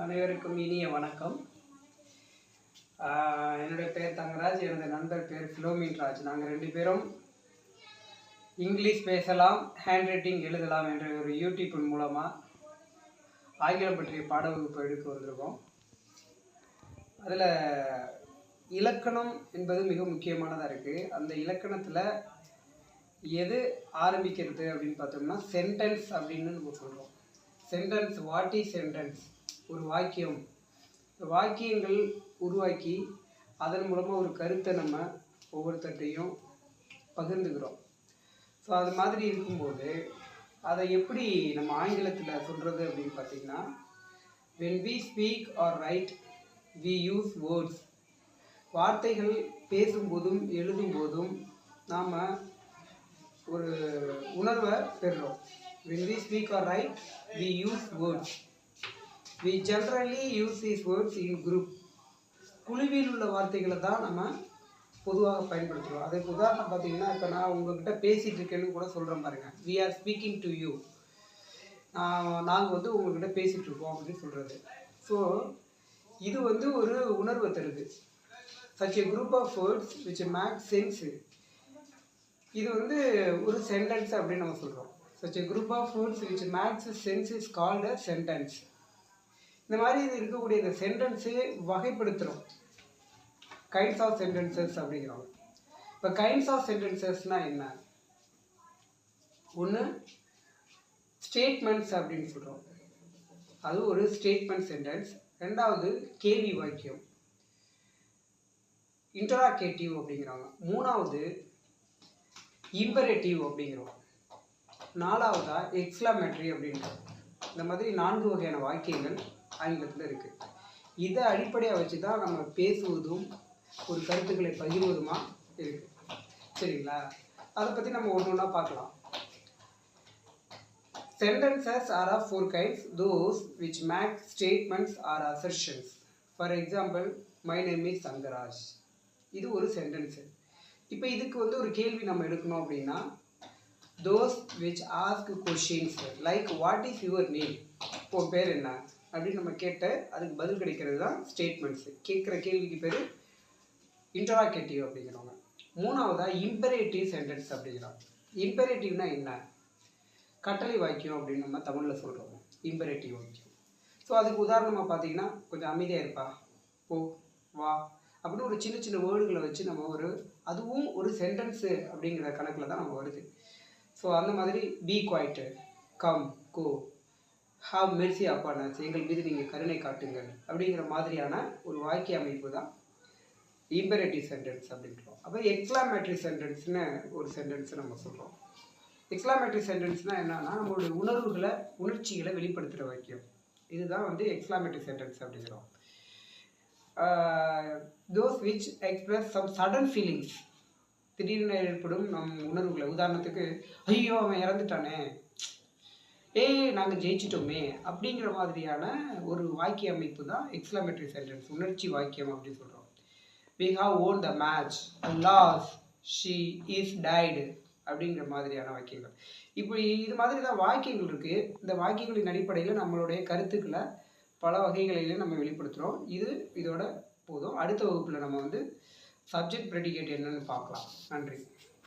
அனைவருக்கும் இனிய வணக்கம். என்னுடைய பேர் தங்கராஜ் எனது நண்பர் பேர் ஃபிலோமின் ராஜ். நாங்கள் ரெண்டு பேரும் இங்கிலீஷ் பேசலாம் ஹேண்ட் ரைட்டிங் எழுதலாம் என்ற ஒரு யூடியூப் மூலமாக ஆங்கிலம் பற்றிய பாட வகுப்பு எடுக்க வந்திருக்கோம். அதில் இலக்கணம் என்பது மிக முக்கியமானதாக இருக்குது அந்த இலக்கணத்தில் எது ஆரம்பிக்கிறது அப்படின்னு பார்த்தோம்னா சென்டென்ஸ் அப்படின்னு நம்ம சொல்கிறோம் சென்டென்ஸ் வாட் இஸ் சென்டென்ஸ் ஒரு வாக்கியம். வாக்கியங்கள் உருவாக்கி அதன் மூலமாக ஒரு கருத்தை நம்ம ஒவ்வொருத்தட்டையும் பகிர்ந்துக்கிறோம். ஸோ அது மாதிரி இருக்கும்போது அதை எப்படி நம்ம ஆங்கிலத்தில் சொல்கிறது அப்படின்னு பார்த்தீங்கன்னா when we speak or write we use words வார்த்தைகள் பேசும்போதும் எழுதும்போதும் நாம் ஒரு உணர்வை பெறுறோம். When we speak or write we use words we generally use these words in group குழுவில் உள்ள வார்த்தைகளை தான் நம்ம பொதுவாக பயன்படுத்துகிறோம். அதுக்கு உதாரணம் பார்த்தீங்கன்னா இப்போ நான் உங்ககிட்ட பேசிகிட்டு இருக்கேன்னு கூட சொல்கிறேன் பாருங்க. We are speaking to you நாங்கள் வந்து உங்ககிட்ட பேசிகிட்டு இருக்கோம் அப்படின்னு சொல்கிறது ஸோ இது வந்து ஒரு உணர்வை தருது. Such a group of words which make sense இது வந்து ஒரு சென்டென்ஸ் அப்படின்னு நம்ம சொல்கிறோம் such a group of phones which makes sense is called a sentence. இந்த மாதிரி இது இருக்கக்கூடிய இந்த சென்டென்ஸு வகைப்படுத்துகிறோம் கைண்ட்ஸ் ஆஃப் சென்டென்சஸ் அப்படிங்கிறோம் இப்போ கைண்ட்ஸ் ஆஃப் சென்டென்சஸ்னால் என்ன? ஒன்று ஸ்டேட்மெண்ட்ஸ் அப்படின்னு சொல்கிறோம் அது ஒரு ஸ்டேட்மெண்ட் சென்டென்ஸ் ரெண்டாவது கேள்வி வாக்கியம். இன்டராகேட்டிவ் அப்படிங்கிறாங்க மூணாவது இம்பரேட்டிவ் அப்படிங்கிறோம் நாலாவதாக எக்ஸ்லாமெட்ரி அப்படின்றோம் இந்த மாதிரி நான்கு வகையான வாக்கியங்கள் ஆங்கிலத்தில் இருக்குது இதை அடிப்படையாக வச்சு தான் நம்ம பேசுவதும் ஒரு கருத்துக்களை பகிர்வதுமா இருக்குது சரிங்களா? அதை பற்றி நம்ம ஒன்று ஒன்றா பார்க்கலாம். Sentences are of four kinds, those which make statements or assertions. For example, my name is Sangaraj. இது ஒரு சென்டென்ஸ் இப்போ இதுக்கு வந்து ஒரு கேள்வி நம்ம எடுக்கணும் அப்படின்னா those which ask questions like what is your name உன் பேர் என்ன? அப்படின்னு நம்ம கேட்ட அதுக்கு பதில் கிடைக்கிறது தான் ஸ்டேட்மெண்ட்ஸு கேட்குற கேள்விக்கு பேர் இன்டராகேட்டிவ் அப்படிங்கிறவங்க. மூணாவதா இம்பரேட்டிவ் சென்டென்ஸ் அப்படிங்கிறோம். இம்பரேட்டிவ்னா என்ன? கட்டளை வாக்கியம் அப்படின்னு நம்ம தமிழில் சொல்கிறோம் இம்பரேட்டிவ் வாக்கியம். ஸோ அதுக்கு உதாரணமாக பார்த்தீங்கன்னா கொஞ்சம் அமைதியாக இருப்பா. போ வா அப்படின்னு ஒரு சின்ன சின்ன வேர்டுகளை வச்சு நம்ம ஒரு அதுவும் ஒரு சென்டென்ஸு அப்படிங்கிற கணக்கில் தான் நம்ம வருது. ஸோ அந்த மாதிரி be quiet come go have mercy upon us எங்கள் மீது நீங்கள் கருணை காட்டுங்கள். அப்படிங்கிற மாதிரியான ஒரு வாக்கிய அமைப்பு தான் இம்பரேட்டிவ் சென்டென்ஸ் அப்படின்றோம். அப்போ எக்ஸ்லாமேட்ரி சென்டென்ஸ்னு ஒரு சென்டென்ஸ் நம்ம சொல்கிறோம் எக்ஸ்லாமேட்ரி சென்டென்ஸ்னால் என்னன்னா நம்மளுடைய உணர்வுகளை உணர்ச்சிகளை வெளிப்படுத்துகிற வாக்கியம். இதுதான் வந்து எக்ஸ்லாமேட்ரி சென்டென்ஸ் அப்படிங்கிறோம். Those which express some sudden feelings திடீர்னு ஏற்படும் நம் உணர்வுகளை. உதாரணத்துக்கு ஐயோ அவன் இறந்துட்டானே. ஏய் நாங்கள் ஜெயிச்சிட்டோமே அப்படிங்கிற மாதிரியான ஒரு வாக்கிய அமைப்பு தான் எக்ஸ்லாமேட்ரி சென்டென்ஸ் உணர்ச்சி வாக்கியம் அப்படின்னு சொல்கிறோம் we have won the match alas she is died அப்படிங்கிற மாதிரியான வாக்கியங்கள். இப்படி இது மாதிரி தான் வாக்கியங்கள் இருக்குது இந்த வாக்கியங்களின் அடிப்படையில் நம்மளுடைய கருத்துக்களை பல வகைகளிலே நம்ம வெளிப்படுத்துகிறோம் இது இதோட போதும். அடுத்த வகுப்பில் நம்ம வந்து சப்ஜெக்ட் ப்ரெடிகேட் என்னன்னு பார்க்கலாம். நன்றி.